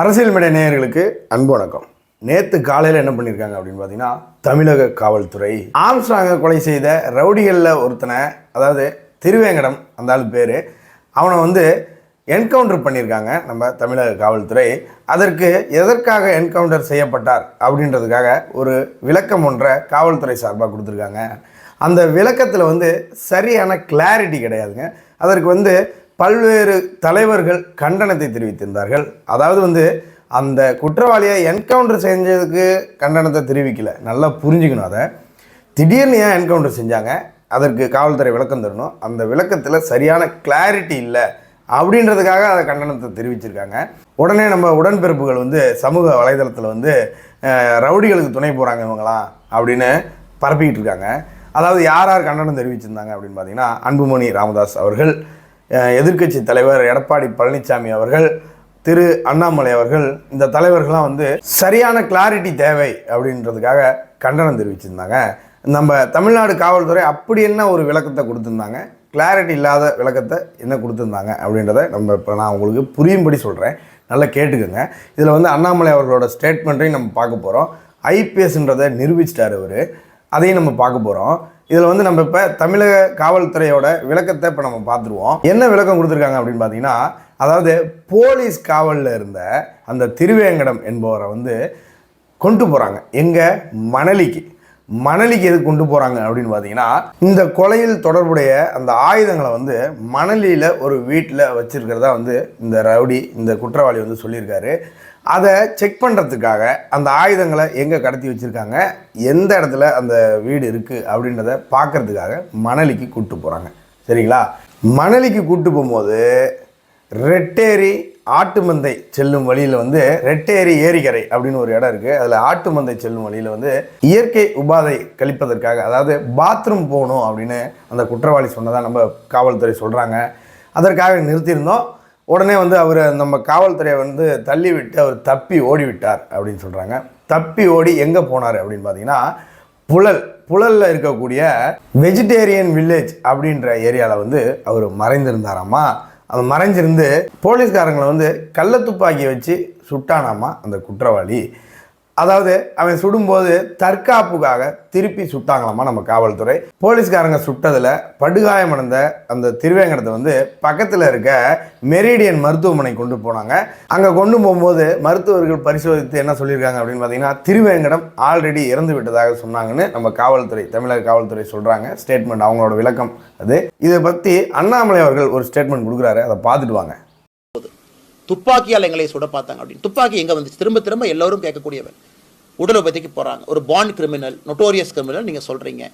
அரசியல் மேடை நேயர்களுக்கு அன்பு வணக்கம். நேற்று காலையில் என்ன பண்ணியிருக்காங்க அப்படின்னு பார்த்தீங்கன்னா தமிழக காவல்துறை ஆம்ஸ்டாங்க கொலை செய்த ரவுடிகளில் ஒருத்தனை அதாவது திருவேங்கடம் அந்த ஆள் பேர் அவனை வந்து என்கவுண்டர் பண்ணியிருக்காங்க நம்ம தமிழக காவல்துறை. அதற்கு எதற்காக என்கவுண்டர் செய்யப்பட்டார் அப்படின்றதுக்காக ஒரு விளக்கம் ஒன்றை காவல்துறை சார்பாக கொடுத்துருக்காங்க. அந்த விளக்கத்தில் வந்து சரியான கிளாரிட்டி கிடையாதுங்க. அதற்கு வந்து பல்வேறு தலைவர்கள் கண்டனத்தை தெரிவித்திருந்தார்கள். அதாவது வந்து அந்த குற்றவாளியை என்கவுண்டர் செஞ்சதுக்கு கண்டனத்தை தெரிவிக்கல. நல்லா புரிஞ்சுக்கணும் அதை. திடீர்னு ஏன் என்கவுண்டர் செஞ்சாங்க? அதற்கு காவல்துறை விளக்கம் தரணும். அந்த விளக்கத்தில் சரியான கிளாரிட்டி இல்லை அப்படின்றதுக்காக அதை கண்டனத்தை தெரிவிச்சிருக்காங்க. உடனே நம்ம உடன்பிறப்புகள் வந்து சமூக வலைதளத்தில் வந்து ரவுடிகளுக்கு துணை போகிறாங்க இவங்களாம் அப்படின்னு பரப்பிக்கிட்டு இருக்காங்க. அதாவது யார் யார் கண்டனம் தெரிவிச்சிருந்தாங்க அப்படின்னு பார்த்தீங்கன்னா அன்புமணி ராமதாஸ் அவர்கள் எதிர்கட்சி எதிர்க்கட்சி தலைவர் எடப்பாடி பழனிசாமி அவர்கள் திரு அண்ணாமலை அவர்கள் இந்த தலைவர்கள்லாம் வந்து சரியான கிளாரிட்டி தேவை அப்படின்றதுக்காக கண்டனம் தெரிவிச்சிருந்தாங்க. நம்ம தமிழ்நாடு காவல்துறை அப்படி என்ன ஒரு விளக்கத்தை கொடுத்துருந்தாங்க? கிளாரிட்டி இல்லாத விளக்கத்தை என்ன கொடுத்துருந்தாங்க அப்படின்றத நம்ம இப்போ நான் உங்களுக்கு புரியும்படி சொல்கிறேன் நல்லா கேட்டுக்கோங்க. இதில் வந்து அண்ணாமலை அவர்களோட ஸ்டேட்மெண்ட்டையும் நம்ம பார்க்க போகிறோம் ஐபிஎஸ்ன்றதை நிரூபிச்சிட்டார் அவர். அதையும் நம்ம பார்க்க போகிறோம் இதில் வந்து நம்ம இப்போ தமிழக காவல்துறையோட விளக்கத்தை இப்போ நம்ம பார்த்துருவோம். என்ன விளக்கம் கொடுத்துருக்காங்க அப்படின்னு பார்த்தீங்கன்னா அதாவது போலீஸ் காவலில் இருந்த அந்த திருவேங்கடம் என்பவரை வந்து கொண்டு போகிறாங்க எங்கே? மணலிக்கு. மணலிக்கு எதுக்கு கொண்டு போகிறாங்க அப்படின்னு பார்த்தீங்கன்னா இந்த கொலையில் தொடர்புடைய அந்த ஆயுதங்களை வந்து மணலியில் ஒரு வீட்டில் வச்சுருக்கிறதா வந்து இந்த ரவுடி இந்த குற்றவாளி வந்து சொல்லியிருக்காரு. அதை செக் பண்ணுறதுக்காக அந்த ஆயுதங்களை எங்கே கடத்தி வச்சுருக்காங்க? எந்த இடத்துல அந்த வீடு இருக்குது அப்படின்றத பார்க்கறதுக்காக மணலிக்கு கூப்பிட்டு போகிறாங்க சரிங்களா? மணலிக்கு கூப்பிட்டு போகும்போது ரெட்டேரி ஆட்டு மந்தை செல்லும் வழியில் வந்து ரெட்டேரி ஏரிக்கரை அப்படின்னு ஒரு இடம் இருக்குது அதில் ஆட்டு மந்தை செல்லும் வழியில் வந்து இயற்கை உபாதை கழிப்பதற்காக அதாவது பாத்ரூம் போகணும் அப்படின்னு அந்த குற்றவாளி சொன்னதாக நம்ம காவல்துறை சொல்கிறாங்க அதற்காக நிறுத்தியிருந்தோம். உடனே வந்து அவர் நம்ம காவல்துறையை வந்து தள்ளிவிட்டு அவர் தப்பி ஓடி விட்டார் அப்படின்னு சொல்கிறாங்க தப்பி ஓடி எங்கே போனார் அப்படின்னு பார்த்தீங்கன்னா புழல் புழலில் இருக்கக்கூடிய வெஜிடேரியன் வில்லேஜ் அப்படின்ற ஏரியாவில் வந்து அவர் மறைந்திருந்தாராமா? அந்த மறைஞ்சிருந்து போலீஸ்காரங்களை வந்து கள்ளத்துப்பாக்கியை வச்சு சுட்டானாமா அந்த குற்றவாளி? அதாவது அவன் சுடும்போது தற்காப்புக்காக திருப்பி சுட்டாங்களாமா நம்ம காவல்துறை. போலீஸ்காரங்க சுட்டதில் படுகாயமடைந்த அந்த திருவேங்கடத்தை வந்து பக்கத்தில் இருக்க மெரிடியன் மருத்துவமனை கொண்டு போனாங்க. அங்கே கொண்டு போகும்போது மருத்துவர்கள் பரிசோதித்து என்ன சொல்லியிருக்காங்க அப்படின்னு பார்த்தீங்கன்னா திருவேங்கடம் ஆல்ரெடி இறந்து விட்டதாக சொன்னாங்கன்னு நம்ம காவல்துறை தமிழக காவல்துறை சொல்கிறாங்க ஸ்டேட்மெண்ட் அவங்களோட விளக்கம் அது. இதை பற்றி அண்ணாமலை அவர்கள் ஒரு ஸ்டேட்மெண்ட் கொடுக்குறாரு. அதை பார்த்துட்டு வாங்க. துப்பாக்கியால் எங்களை சுட பார்த்தாங்க அப்படின்னு. துப்பாக்கி எங்கே வந்துச்சு? திரும்ப திரும்ப எல்லாரும் கேட்கக்கூடியவன். உடலுபதிக்கு போகிறாங்க ஒரு பாண்ட் கிரிமினல் நொட்டோரியஸ் கிரிமினல் நீங்கள் சொல்கிறீங்க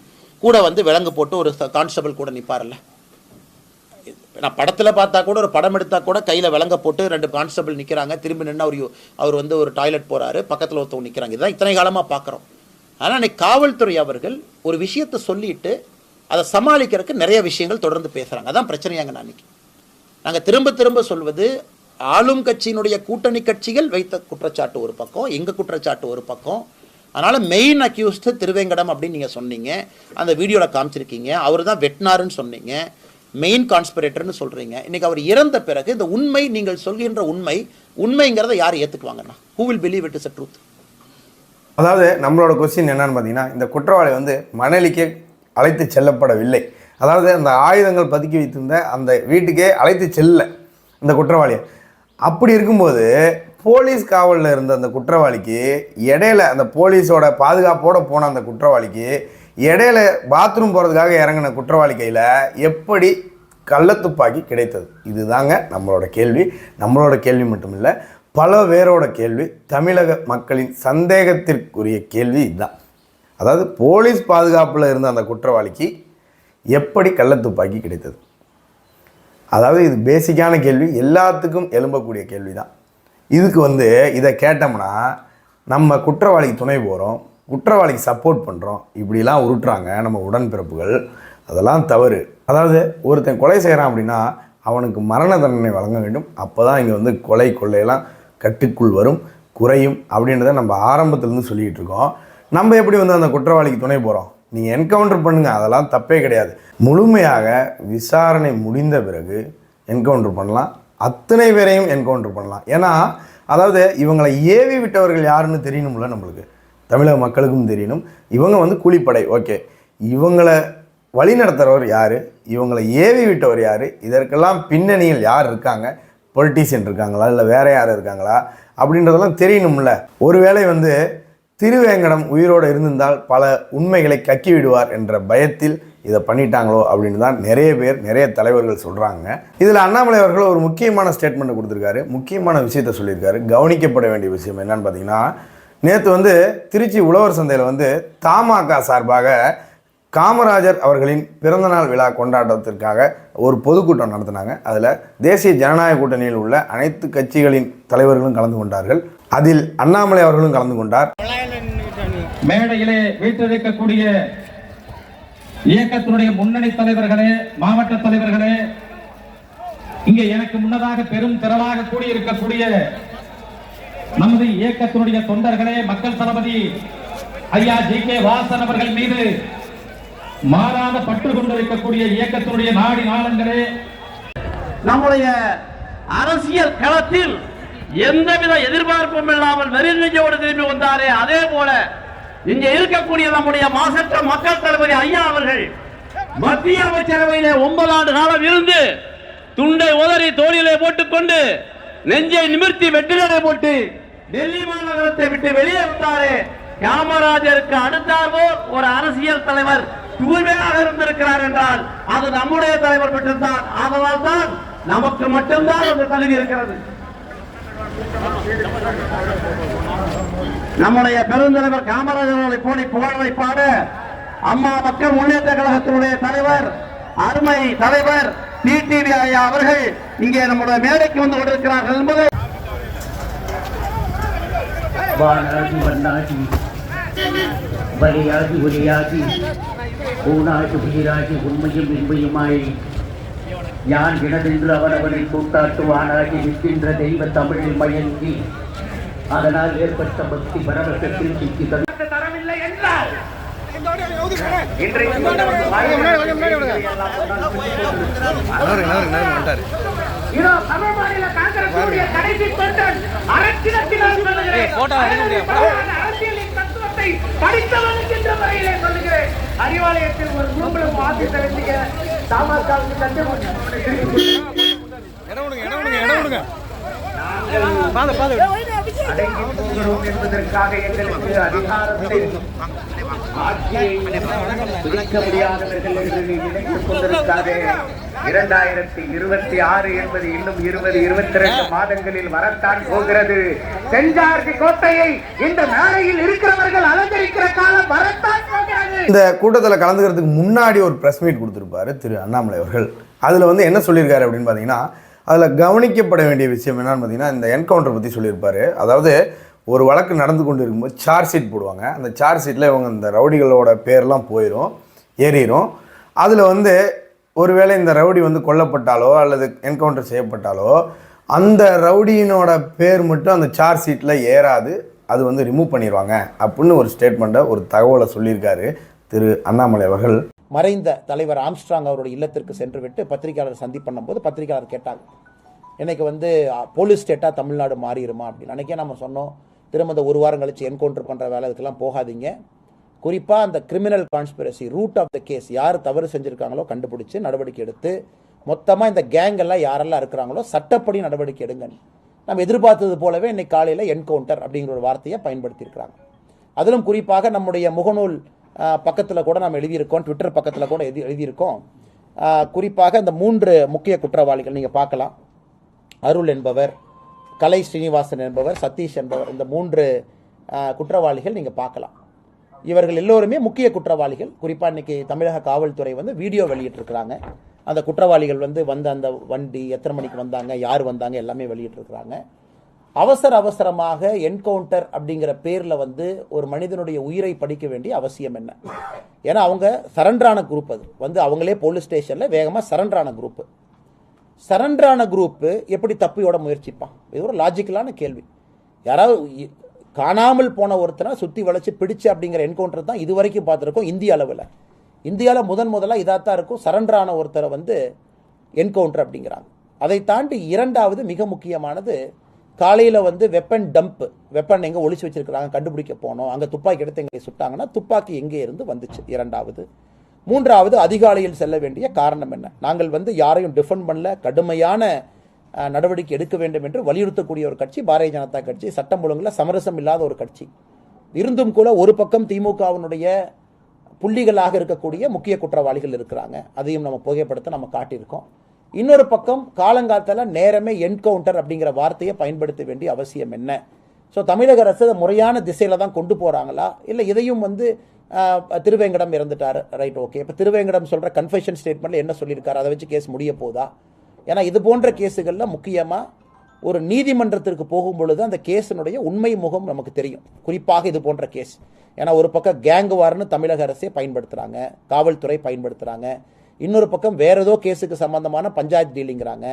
கூட வந்து விலங்கு போட்டு ஒரு கான்ஸ்டபிள் கூட நிற்பார்ல நான் படத்தில் பார்த்தா கூட ஒரு படம் எடுத்தால் கூட கையில் விலங்க போட்டு ரெண்டு கான்ஸ்டபிள் நிற்கிறாங்க திரும்பி நின்று அவர் அவர் வந்து ஒரு டாய்லெட் போகிறாரு பக்கத்தில் ஒருத்தவங்க நிற்கிறாங்க இதுதான் இத்தனை காலமாக பார்க்குறோம். ஆனால் அன்றைக்கி காவல்துறை அவர்கள் ஒரு விஷயத்தை சொல்லிட்டு அதை சமாளிக்கிறதுக்கு நிறைய விஷயங்கள் தொடர்ந்து பேசுகிறாங்க அதான் பிரச்சனையாங்க நான் அன்றைக்கி நாங்கள் திரும்ப திரும்ப சொல்வது ஆளும் கட்சியினுடைய கூட்டணி கட்சிகள் வைத்த குற்றச்சாட்டு ஒரு பக்கம் எங்கள் குற்றச்சாட்டு ஒரு பக்கம். அதனால் மெயின் அக்யூஸ்டு திருவேங்கடம் அப்படின்னு நீங்கள் சொன்னீங்க. அந்த வீடியோவில் காமிச்சிருக்கீங்க. அவர் தான் வெட்டினாருன்னு சொன்னீங்க. மெயின் கான்ஸ்பிரேட்டர்னு சொல்கிறீங்க இன்னைக்கு அவர் இறந்த பிறகு இந்த உண்மை நீங்கள் சொல்கின்ற உண்மை உண்மைங்கிறத யார் ஏற்றுக்குவாங்கண்ணா who will believe it is a truth அதாவது நம்மளோட கொஸ்டின் என்னன்னு பார்த்தீங்கன்னா இந்த குற்றவாளி வந்து மணலிக்கு அழைத்து செல்லப்படவில்லை. அதாவது அந்த ஆயுதங்கள் பதுக்கி வைத்திருந்த அந்த வீட்டுக்கே அழைத்து செல்ல இந்த குற்றவாளியை. அப்படி இருக்கும்போது போலீஸ் காவலில் இருந்த அந்த குற்றவாளிக்கு இடையில அந்த போலீஸோட பாதுகாப்போட போன அந்த குற்றவாளிக்கு இடையில பாத்ரூம் போகிறதுக்காக இறங்கின குற்றவாளி கையில் எப்படி கள்ளத்துப்பாக்கி கிடைத்தது? இதுதாங்க நம்மளோட கேள்வி. நம்மளோட கேள்வி மட்டும் இல்லை பல பேரோட கேள்வி தமிழக மக்களின் சந்தேகத்திற்குரிய கேள்வி இதுதான். அதாவது போலீஸ் பாதுகாப்பில் இருந்த அந்த குற்றவாளிக்கு எப்படி கள்ளத்துப்பாக்கி கிடைத்தது? அதாவது இது பேசிக்கான கேள்வி எல்லாத்துக்கும் எழும்பக்கூடிய கேள்வி தான் இதுக்கு வந்து இதை கேட்டோம்னா நம்ம குற்றவாளிக்கு துணை போகிறோம் குற்றவாளிக்கு சப்போர்ட் பண்ணுறோம் இப்படிலாம் உருட்டுறாங்க நம்ம உடன்பிறப்புகள். அதெல்லாம் தவறு. அதாவது ஒருத்தன் கொலை செய்கிறான் அப்படின்னா அவனுக்கு மரண தண்டனை வழங்க வேண்டும். அப்போ தான் இங்கே வந்து கொலை கொள்ளையெல்லாம் கட்டுக்குள் வரும் குறையும் அப்படின்றத நம்ம ஆரம்பத்துலேருந்து சொல்லிகிட்டு இருக்கோம். நம்ம எப்படி வந்து அந்த குற்றவாளிக்கு துணை போகிறோம் நீங்கள் என்கவுண்டர் பண்ணுங்கள் அதெல்லாம் தப்பே கிடையாது. முழுமையாக விசாரணை முடிந்த பிறகு என்கவுண்டர் பண்ணலாம். அத்தனை பேரையும் என்கவுண்டர் பண்ணலாம். ஏன்னா அதாவது இவங்களை ஏவி விட்டவர்கள் யாருன்னு தெரியணும்ல நம்மளுக்கு. தமிழக மக்களுக்கும் தெரியணும். இவங்க வந்து கூலிப்படை. ஓகே. இவங்களை வழிநடத்துகிறவர் யார்? இவங்களை ஏவி விட்டவர் யார்? இதற்கெல்லாம் பின்னணியில் யார் இருக்காங்க? பொலிட்டீஷியன் இருக்காங்களா? இல்லை வேற யார் இருக்காங்களா? அப்படின்றதெல்லாம் தெரியணும்ல. ஒருவேளை வந்து திருவேங்கடம் உயிரோடு இருந்திருந்தால் பல உண்மைகளை கக்கி விடுவார் என்ற பயத்தில் இதை பண்ணிட்டாங்களோ அப்படின்னு தான் நிறைய பேர் நிறைய தலைவர்கள் சொல்கிறாங்க இதில் அண்ணாமலை அவர்கள் ஒரு முக்கியமான ஸ்டேட்மெண்ட் கொடுத்துருக்காரு. முக்கியமான விஷயத்த சொல்லியிருக்காரு. கவனிக்கப்பட வேண்டிய விஷயம் என்னன்னு பார்த்தீங்கன்னா நேற்று வந்து திருச்சி உழவர் சந்தையில் வந்து தமாக சார்பாக காமராஜர் அவர்களின் பிறந்தநாள் விழா கொண்டாட்டத்திற்காக ஒரு பொதுக்கூட்டம் நடத்தினாங்க. அதில் தேசிய ஜனநாயக கூட்டணியில் உள்ள அனைத்து கட்சிகளின் தலைவர்களும் கலந்து கொண்டார்கள். அதில் அண்ணாமலை அவர்களும் கலந்து கொண்டார். மேடையிலே வீட்டிருக்கக்கூடிய இயக்கத்தினுடைய முன்னணி தலைவர்களே மாவட்ட தலைவர்களே இங்கே எனக்கு முன்னதாக பெரும் திரளாக கூடியிருக்கக்கூடிய நமது இயக்கத்தினுடைய தொண்டர்களே மக்கள் தளபதி ஐயா ஜி கே வாசன் அவர்கள் மீது மாறாத பற்று கொண்டிருக்கக்கூடிய இயக்கத்தினுடைய நாடி நாளங்களே. நம்முடைய அரசியல் களத்தில் எந்தவித எதிர்பார்ப்பும் இல்லாமல் நெருஞ்சோடு திரும்பி வந்தாரே. அதே போல இங்க இருக்கக்கூடிய நம்முடைய மாசற்ற மக்கள் தளபதி ஐயா அவர்கள் மத்திய அமைச்சரவையிலே ஒன்பது ஆண்டு காலம் இருந்து துண்டை உதறி தோளிலே போட்டுக்கொண்டு நெஞ்சை நிமிர்த்தி வெற்றிலை போட்டு டெல்லி மாநகரத்தை விட்டு வெளியே வந்தாரே. காமராஜருக்கு அடுத்தாற்போல் ஒரு அரசியல் தலைவர் தூய்மையாக இருந்திருக்கிறார் என்றால் அது நம்முடைய தலைவர் மட்டும்தான் ஆதலால் தான் நமக்கு மட்டும்தான் அந்த தகுதி இருக்கிறது. நம்முடைய பெருந்தலைவர் காமராஜர் போனி புகழை பாட அம்மா மக்கள் முன்னேற்ற கழகத்தினுடைய தலைவர் அருமை தலைவர் டிடிவி ஐயா அவர்கள் இங்கே நம்முடைய மேடைக்கு வந்து கொண்டிருக்கிறார்கள் என்பது வானாகி வண்ணாகி வலியாகி ஒலியாகி ஊனாகி உயிராகி உண்மையும் இன்மையுமாய் யான் எனதென்று அவனவனை கூட்டாட்டுவானாகி நிற்கின்ற தெய்வ தமிழில் மயங்கி அதனால் ஏற்பட்ட பக்தி பரவசத்தில் சிக்கி தரவில்லை என்றால். கடைசி தொண்டன். அரசியலத்தினால் சொல்லுகிறேன் அரசியலின் தத்துவத்தை படித்தவனுக்கு என்ற முறையிலே சொல்லுகிறேன். அறிவாலயத்தில் ஒரு கும்பலம் வாசித்த வேண்டிய தாமக்காவுக்கு கண்டு அடங்கி போகிறோம் என்பதற்காக எங்களுக்கு அதிகாரத்தை பிடிக்க முடியாதவர்கள் என்று நீ நினைத்துக் இரண்டாயிரத்தி இருபத்தி ஆறு என்பது இன்னும் இருபது இருபத்தி ரெண்டு மாதங்களில் வரத்தான் போகிறது செஞ்சார்கு கோட்டையை இந்த மேடையில் இருக்கிறவர்கள் அலங்கரிக்கிற காலம் வரத்தான் போகிறது இந்த கூட்டத்தில் கலந்துக்கிறதுக்கு முன்னாடி ஒரு ப்ரெஸ் மீட் கொடுத்துருப்பாரு திரு அண்ணாமலை அவர்கள். அதில் வந்து என்ன சொல்லியிருக்காரு அப்படின்னு பார்த்தீங்கன்னா அதில் கவனிக்கப்பட வேண்டிய விஷயம் என்னன்னு பார்த்தீங்கன்னா இந்த என்கவுண்டர் பற்றி சொல்லியிருப்பாரு. அதாவது ஒரு வழக்கு நடந்து கொண்டு இருக்கும்போது சார்ஜ் ஷீட் போடுவாங்க. அந்த சார்ஜ் ஷீட்டில் இவங்க இந்த ரவுடிகளோட பேர்லாம் போயிடும் ஏறிடும் அதில் வந்து ஒருவேளை இந்த ரவுடி வந்து கொல்லப்பட்டாலோ அல்லது என்கவுண்டர் செய்யப்பட்டாலோ அந்த ரவுடியினோட பேர் மட்டும் அந்த சார்ஜ் ஷீட்டில் ஏறாது அது வந்து ரிமூவ் பண்ணிடுவாங்க அப்படின்னு ஒரு ஸ்டேட்மெண்ட்டை ஒரு தகவலை சொல்லியிருக்காரு திரு அண்ணாமலை அவர்கள். மறைந்த தலைவர் ஆம்ஸ்ட்ராங் அவருடைய இல்லத்திற்கு சென்று விட்டு பத்திரிகையாளர் சந்திப்பு பண்ணும்போது பத்திரிகையாளர் கேட்டாங்க. எனக்கு வந்து போலீஸ் ஸ்டேட்டாக தமிழ்நாடு மாறிடுமா அப்படின்னு. அன்றைக்கே நம்ம சொன்னோம் திரும்ப இந்த ஒரு வாரம் கழித்து என்கவுண்டர் பண்ணுற வேலை இதுக்கெல்லாம் போகாதீங்க. குறிப்பாக அந்த criminal conspiracy root of the case யார் தவறு செஞ்சுருக்காங்களோ கண்டுபிடிச்சு நடவடிக்கை எடுத்து மொத்தமாக இந்த கேங்கெல்லாம் யாரெல்லாம் இருக்கிறாங்களோ சட்டப்படி நடவடிக்கை எடுங்கன்னு. நம்ம எதிர்பார்த்தது போலவே இன்னைக்கு காலையில் என்கவுண்டர் அப்படிங்கிற ஒரு வார்த்தையை பயன்படுத்தியிருக்கிறாங்க. அதிலும் குறிப்பாக நம்முடைய முகநூல் பக்கத்தில் கூட நாம் எழுதியிருக்கோம் ட்விட்டர் பக்கத்தில் கூட எழுதி எழுதியிருக்கோம். குறிப்பாக இந்த மூன்று முக்கிய குற்றவாளிகள் நீங்கள் பார்க்கலாம். அருள் என்பவர் கலை ஸ்ரீனிவாசன் என்பவர் சதீஷ் என்பவர் இந்த மூன்று குற்றவாளிகள் நீங்கள் பார்க்கலாம். இவர்கள் எல்லோருமே முக்கிய குற்றவாளிகள். குறிப்பாக இன்றைக்கி தமிழக காவல்துறை வந்து வீடியோ வெளியிட்டிருக்கிறாங்க. அந்த குற்றவாளிகள் வந்து வந்த அந்த வண்டி எத்தனை மணிக்கு வந்தாங்க யார் வந்தாங்க எல்லாமே வெளியிட்டிருக்கிறாங்க. அவசர அவசரமாக என்கவுண்டர் அப்படிங்கிற பேரில் வந்து ஒரு மனிதனுடைய உயிரை படிக்க வேண்டிய அவசியம் என்ன? ஏன்னா அவங்க சரண்டரான குரூப் அது. வந்து அவங்களே போலீஸ் ஸ்டேஷனில் வேகமாக சரண்டரான குரூப்பு சரண்டரான குரூப்பு எப்படி தப்பியோட முயற்சிப்பான்? இது ஒரு லாஜிக்கலான கேள்வி. யாராவது காணாமல் போன ஒருத்தனை சுற்றி வளைச்சி பிடிச்சு அப்படிங்கிற என்கவுண்டர் தான் இது வரைக்கும் பார்த்துருக்கோம் இந்திய அளவில் இந்தியாவில் முதன் முதலாக இதாக தான் இருக்கும் சரண்டரான ஒருத்தரை வந்து என்கவுண்டர் அப்படிங்கிறாங்க. அதை தாண்டி இரண்டாவது மிக முக்கியமானது காலையில் வந்து வெப்பன் டம்ப் வெப்பன் எங்கே ஒழிச்சு வச்சிருக்கிறாங்க கண்டுபிடிக்க போனோம். அங்கே துப்பாக்கி எடுத்து எங்கே சுட்டாங்கன்னா துப்பாக்கி எங்கே இருந்து வந்துச்சு? இரண்டாவது. மூன்றாவது அதிகாலையில் செல்ல வேண்டிய காரணம் என்ன? நாங்கள் வந்து யாரையும் டிஃபெண்ட் பண்ணல கடுமையான நடவடிக்கை எடுக்க வேண்டும் என்று வலியுறுத்தக்கூடிய ஒரு கட்சி பாரதிய ஜனதா கட்சி. சட்டம் ஒழுங்கில் சமரசம் இல்லாத ஒரு கட்சி. இருந்தும் கூட ஒரு பக்கம் திமுகவினுடைய புள்ளிகளாக இருக்கக்கூடிய முக்கிய குற்றவாளிகள் இருக்கிறாங்க. அதையும் நம்ம புகைப்படத்தை நம்ம காட்டியிருக்கோம். இன்னொரு பக்கம் காலங்காலத்தில் நேரமே என்கவுண்டர் அப்படிங்கிற வார்த்தையை பயன்படுத்த வேண்டிய அவசியம் என்ன? ஸோ தமிழக அரசு அதை முறையான திசையில் தான் கொண்டு போகிறாங்களா இல்லை இதையும் வந்து திருவேங்கடம் இறந்துட்டார். ரைட் ஓகே இப்போ திருவேங்கடம் சொல்கிற கன்ஃபெஷன் ஸ்டேட்மெண்ட்டில் என்ன சொல்லியிருக்காரு? அதை வச்சு கேஸ் முடிய போதா? ஏன்னா இது போன்ற கேஸுகளில் முக்கியமாக ஒரு நீதிமன்றத்திற்கு போகும் பொழுது அந்த கேஸினுடைய உண்மை முகம் நமக்கு தெரியும். குறிப்பாக இது போன்ற கேஸ் ஏன்னா ஒரு பக்கம் கேங் வார்னு தமிழக அரசே பயன்படுத்துகிறாங்க காவல்துறை பயன்படுத்துகிறாங்க இன்னொரு பக்கம் வேற ஏதோ கேஸுக்கு சம்பந்தமான பஞ்சாயத்து டீலிங்கிறாங்க.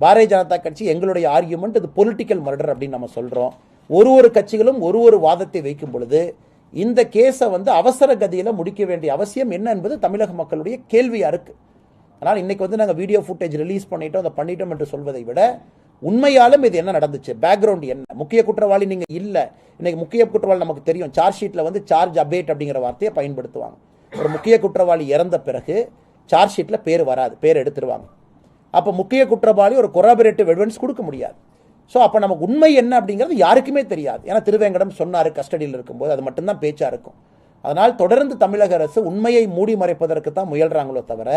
பாரதிய ஜனதா கட்சி எங்களுடைய ஆர்கியூமெண்ட் இது பொலிட்டிக்கல் மர்டர் அப்படின்னு நம்ம சொல்கிறோம் ஒரு ஒரு கட்சிகளும் ஒரு ஒரு வாதத்தை வைக்கும் பொழுது இந்த கேஸை வந்து அவசர கதியில் முடிக்க வேண்டிய அவசியம் என்ன என்பது தமிழக மக்களுடைய கேள்வியாக இருக்குது ஆனால் இன்னைக்கு வந்து நாங்கள் வீடியோ ஃபுட்டேஜ் ரிலீஸ் பண்ணிட்டோம் அதை பண்ணிட்டோம் என்று சொல்வதை விட உண்மையாலும் இது என்ன நடந்துச்சு? பேக்ரவுண்ட் என்ன? முக்கிய குற்றவாளி நீங்க இல்ல. இன்னைக்கு முக்கிய குற்றவாளி நமக்கு தெரியும். சார்ஜ் ஷீட்ல வந்து சார்ஜ் அபேட் அப்படிங்கிற வார்த்தையை பயன்படுத்துவாங்க. ஒரு முக்கிய குற்றவாளி இறந்த பிறகு சார்ஜ் ஷீட்டில் பேர் வராது பேர் எடுத்துருவாங்க. அப்போ முக்கிய குற்றவாளி ஒரு கொராபரேட்டிவ் எவிடன்ஸ் கொடுக்க முடியாது. ஸோ அப்போ நமக்கு உண்மை என்ன அப்படிங்கிறது யாருக்குமே தெரியாது. ஏன்னா திருவேங்கடம் சொன்னார் கஸ்டடியில் இருக்கும்போது அது மட்டும்தான் பேச்சாக இருக்கும். அதனால் தொடர்ந்து தமிழக அரசு உண்மையை மூடி மறைப்பதற்கு தான் முயல்கிறாங்களோ தவிர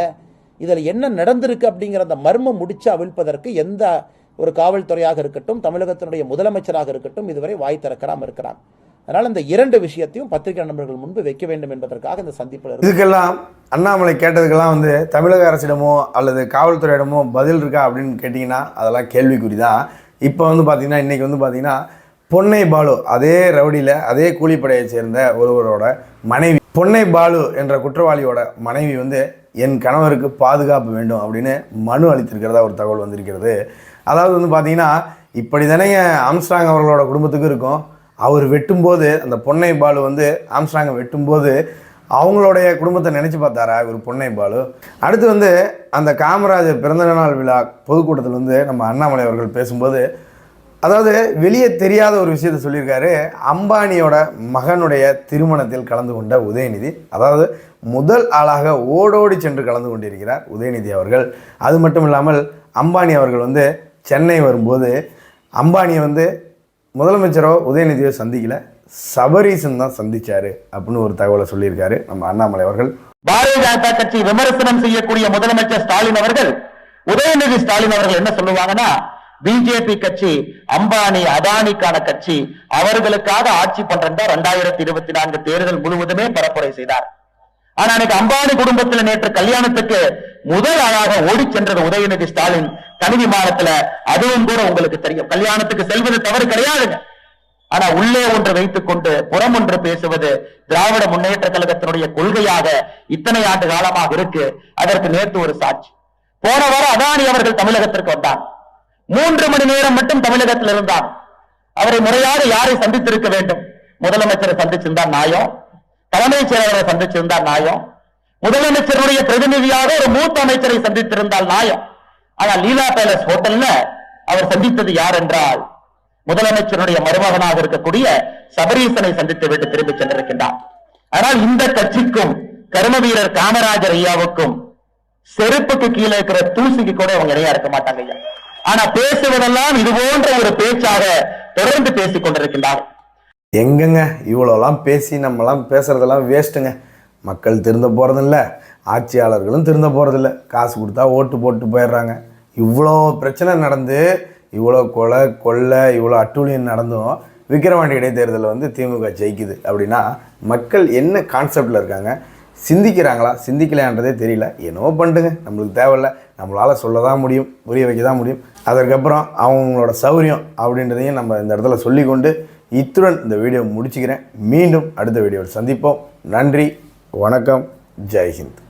இதில் என்ன நடந்திருக்கு அப்படிங்கிற அந்த மர்மம் முடிச்சு அவிழ்ப்பதற்கு எந்த ஒரு காவல்துறையாக இருக்கட்டும் தமிழகத்தினுடைய முதலமைச்சராக இருக்கட்டும் இதுவரை வாய் திறக்கிறாமல் இருக்கிறாங்க. அதனால் இந்த இரண்டு விஷயத்தையும் பத்திரிகை நண்பர்கள் முன்பு வைக்க வேண்டும் என்பதற்காக இந்த சந்திப்பில் இதுக்கெல்லாம் அண்ணாமலை கேட்டதுக்கெல்லாம் வந்து தமிழக அரசிடமோ அல்லது காவல்துறையிடமோ பதில் இருக்கா அப்படின்னு கேட்டிங்கன்னா அதெல்லாம் கேள்விக்குறி தான் இப்போ வந்து பார்த்திங்கன்னா இன்றைக்கி வந்து பார்த்திங்கன்னா பொன்னை பாலு அதே ரவுடியில் அதே கூலிப்படையை சேர்ந்த ஒருவரோட மனைவி பொன்னை பாலு என்ற குற்றவாளியோட மனைவி வந்து என் கணவருக்கு பாதுகாப்பு வேண்டும் அப்படின்னு மனு அளித்திருக்கிறதா ஒரு தகவல் வந்திருக்கிறது. அதாவது வந்து பார்த்தீங்கன்னா இப்படி தானே அம்ஸ்டாங் அவர்களோட குடும்பத்துக்கு இருக்கும். அவர் வெட்டும்போது அந்த பொன்னை பாலு வந்து ஆம்ஸ்ட்ராங்கை வெட்டும்போது அவங்களுடைய குடும்பத்தை நினச்சி பார்த்தாரா இவர் பொன்னை பாலு? அடுத்து வந்து அந்த காமராஜர் பிறந்த நாள் விழா பொதுக்கூட்டத்தில் வந்து நம்ம அண்ணாமலை அவர்கள் பேசும்போது அதாவது வெளியே தெரியாத ஒரு விஷயத்தை சொல்லியிருக்காரு. அம்பானியோட மகனுடைய திருமணத்தில் கலந்து கொண்ட உதயநிதி அதாவது முதல் ஆளாக ஓடோடி சென்று கலந்து கொண்டிருக்கிறார் உதயநிதி அவர்கள். அது மட்டும் இல்லாமல் அம்பானி அவர்கள் வந்து சென்னை வரும்போது அம்பானியை வந்து முதலமைச்சரோ உதயநிதியோ சந்திக்கல. சபரீசன் தான் சந்திச்சாரு அப்படின்னு ஒரு தகவலை சொல்லியிருக்காரு நம்ம அண்ணாமலை அவர்கள். பாரதிய ஜனதா கட்சி விமர்சனம் செய்யக்கூடிய முதலமைச்சர் ஸ்டாலின் அவர்கள் உதயநிதி ஸ்டாலின் அவர்கள் என்ன சொல்லுவாங்கன்னா பிஜேபி கட்சி அம்பானி அதானிக்கான கட்சி அவர்களுக்காக ஆட்சி பண்றதா ரெண்டாயிரத்தி இருபத்தி நான்கு தேர்தல் முழுவதுமே பரப்புரை செய்தார். ஆனா அன்னைக்கு அம்பானி குடும்பத்துல நேற்று கல்யாணத்துக்கு முதல் ஆளாக ஓடி சென்றது உதயநிதி ஸ்டாலின். தனி விமானத்துல அதுவும் கூட உங்களுக்கு தெரியும். கல்யாணத்துக்கு செல்வது தவறு கிடையாதுங்க. ஆனா உள்ளே ஒன்று வைத்துக் கொண்டு புறம் ஒன்று பேசுவது திராவிட முன்னேற்ற கழகத்தினுடைய கொள்கையாக இத்தனை ஆண்டு காலமாக இருக்கு. அதற்கு நேற்று ஒரு சாட்சி. போன வாரம் அதானி அவர்கள் தமிழகத்திற்கு வந்தார் மூன்று மணி நேரம் மட்டும் தமிழகத்தில் இருந்தார் அவரை முறையாக யாரை சந்தித்திருக்க வேண்டும்? முதலமைச்சரை சந்திச்சிருந்தார் நாயம் தலைமைச் செயலரை சந்திச்சிருந்தார் நாயம் முதலமைச்சருடைய பிரதிநிதியாக ஒரு மூத்த அமைச்சரை சந்தித்திருந்தால் நாயம் ஆனால் லீலா பேலஸ் ஹோட்டல்ல அவர் சந்தித்தது யார் என்றால் முதலமைச்சருடைய மருமகனாக இருக்கக்கூடிய சபரீசனை சந்தித்து விட்டு திரும்பி சென்றிருக்கின்றார். ஆனால் இந்த கட்சிக்கும் கரும வீரர் காமராஜர் ஐயாவுக்கும் செருப்புக்கு கீழே இருக்கிற தூசிக்கு கூட அவங்க இணையா இருக்க மாட்டாங்க ஐயா. ஆனா பேசுவதெல்லாம் இது போன்ற ஒரு பேச்சாக தொடர்ந்து பேசிக் கொண்டிருக்கின்றார் எங்கங்க இவ்வளோலாம் பேசி நம்மலாம் பேசுகிறதெல்லாம் வேஸ்ட்டுங்க மக்கள் திருந்த போகிறதில்ல ஆட்சியாளர்களும் திருந்த போகிறதில்ல காசு கொடுத்தா ஓட்டு போட்டு போயிடுறாங்க. இவ்வளோ பிரச்சனை நடந்து இவ்வளோ கொலை கொள்ளை இவ்வளோ அட்டூழியம் நடந்தும் விக்கிரவாண்டி இடைத்தேர்தலில் வந்து திமுக ஜெயிக்குது அப்படின்னா மக்கள் என்ன கான்செப்டில் இருக்காங்க? சிந்திக்கிறாங்களா? சிந்திக்கலையான்றதே தெரியல. என்னவோ பண்ணுங்க நம்மளுக்கு தேவையில்ல. நம்மளால் சொல்ல தான் முடியும் புரிய வைக்க தான் முடியும். அதற்கப்புறம் அவங்களோட சௌரியம் அப்படின்றதையும் நம்ம இந்த இடத்துல சொல்லிக்கொண்டு இத்துடன் இந்த வீடியோ முடிச்சுக்கிறேன். மீண்டும் அடுத்த வீடியோவில் சந்திப்போம். நன்றி வணக்கம் ஜெய்ஹிந்த்